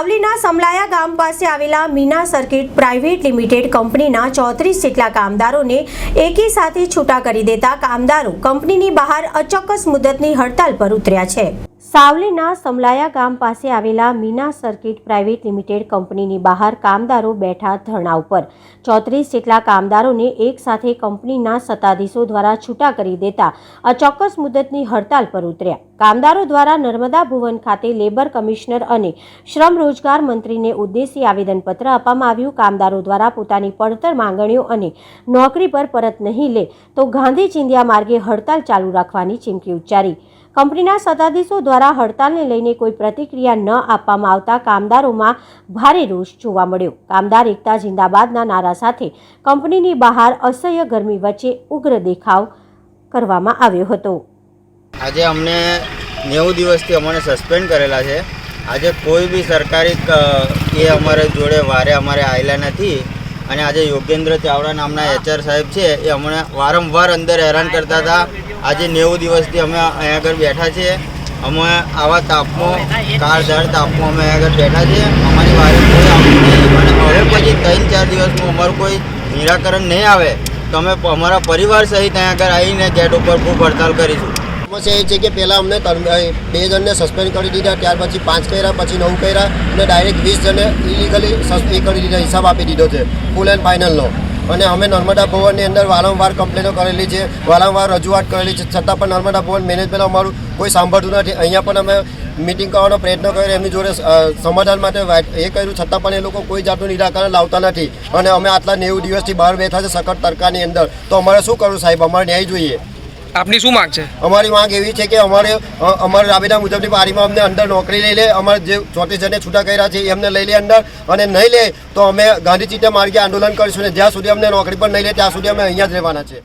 સાવલીના સમલાયા ગામ પાસે આવેલા મીના સર્કિટ પ્રાઇવેટ લિમિટેડ કંપનીના ચોત્રીસ જેટલા કામદારોને એકી સાથે છૂટા કરી દેતા કામદારો કંપનીની બહાર અચોક્કસ મુદતની હડતાલ પર ઉતર્યા છે. સાવલીના સમલાયા ગામ પાસે આવેલા મીના સર્કિટ પ્રાઇવેટ લિમિટેડ કંપનીની બહાર કામદારો બેઠા ધરણા ઉપર. ચોત્રીસ જેટલા કામદારોને એક સાથે કંપનીના સત્તાધીશો દ્વારા છૂટા કરી દેતા અચોક્કસ મુદતની હડતાલ પર ઉતર્યા. કામદારો દ્વારા નર્મદા ભુવન ખાતે લેબર કમિશનર અને શ્રમ રોજગાર મંત્રીને ઉદ્દેશી આવેદનપત્ર આપવામાં આવ્યું. કામદારો દ્વારા પોતાની પડતર માંગણીઓ અને નોકરી પર પરત નહીં લે તો ગાંધી ચિંધ્યા માર્ગે હડતાલ ચાલુ રાખવાની ચીમકી ઉચ્ચારી. કંપનીના સત્તાધીશો દ્વારા હડતાલને લઈને કોઈ પ્રતિક્રિયા ન આપવામાં આવતા કામદારોમાં ભારે રોષ જોવા મળ્યો. કામદાર એકતા જિંદાબાદના નારા સાથે કંપનીની બહાર અસહ્ય ગરમી વચ્ચે ઉગ્ર દેખાવ કરવામાં આવ્યો હતો. આજે અમને નેવું દિવસથી અમને સસ્પેન્ડ કરેલા છે. આજે કોઈ બી સરકારી એ અમારે જોડે વારે અમારે આવેલા નથી. અને આજે યોગેન્દ્ર ચાવડા નામના એચઆર સાહેબ છે, એ અમને વારંવાર અંદર હેરાન કરતા હતા. આજે નેવું દિવસથી અમે અહીંયા આગળ બેઠા છીએ અમે આવા તાપમાં કાળઝાળ તાપમાં અમે અહીંયા આગળ બેઠા છીએ અમારી વારે હવે પછી ત્રણ ચાર દિવસમાં અમારું કોઈ નિરાકરણ નહીં આવે, તો અમે અમારા પરિવાર સહિત અહીંયા આગળ આવીને ગેટ ઉપર ખૂબ હડતાલ કરીશું. સમસ્યા એ છે કે પહેલાં અમને બે જણને સસ્પેન્ડ કરી દીધા, ત્યાર પછી પાંચ કર્યા, પછી નવ કર્યા અને ડાયરેક્ટ વીસ જણને ઇલીગલી સસ્પેન્ડ કરી દીધા, હિસાબ આપી દીધો છે ફૂલ એન્ડ ફાઇનલનો અને અમે નર્મદા ભવનની અંદર વારંવાર કમ્પ્લેનો કરેલી છે, વારંવાર રજૂઆત કરેલી છે, છતાં પણ નર્મદા ભવન મેનેજમેન્ટ અમારું કોઈ સાંભળતું નથી. અહીંયા પણ અમે મિટિંગ કરવાનો પ્રયત્ન કર્યો, એમની જોડે સમાધાન માટે એ કર્યું, છતાં પણ એ લોકો કોઈ જાતનું નિરાકરણ લાવતા નથી. અને અમે આટલા નેવું દિવસથી બહાર બેઠા છે, સખત તડકાની અંદર. તો અમારે શું કરવું સાહેબ? અમારે ન્યાય જોઈએ. આપની શું માંગ છે? અમારી માંગ એવી છે કે અમારે અમારા રાબેતા મુજબની બારીમાં અમને અંદર નોકરી લઈ લે, અમારે જે ચોત્રીસ જણને છૂટા કર્યા છે એમને લઈ લે અંદર અને નહીં લે તો અમે ગાંધી ચિત્તા માર્ગે આંદોલન કરીશું ને જ્યાં સુધી અમને નોકરી પર નહીં લે, ત્યાં સુધી અમે અહીંયા જ રહેવાના છે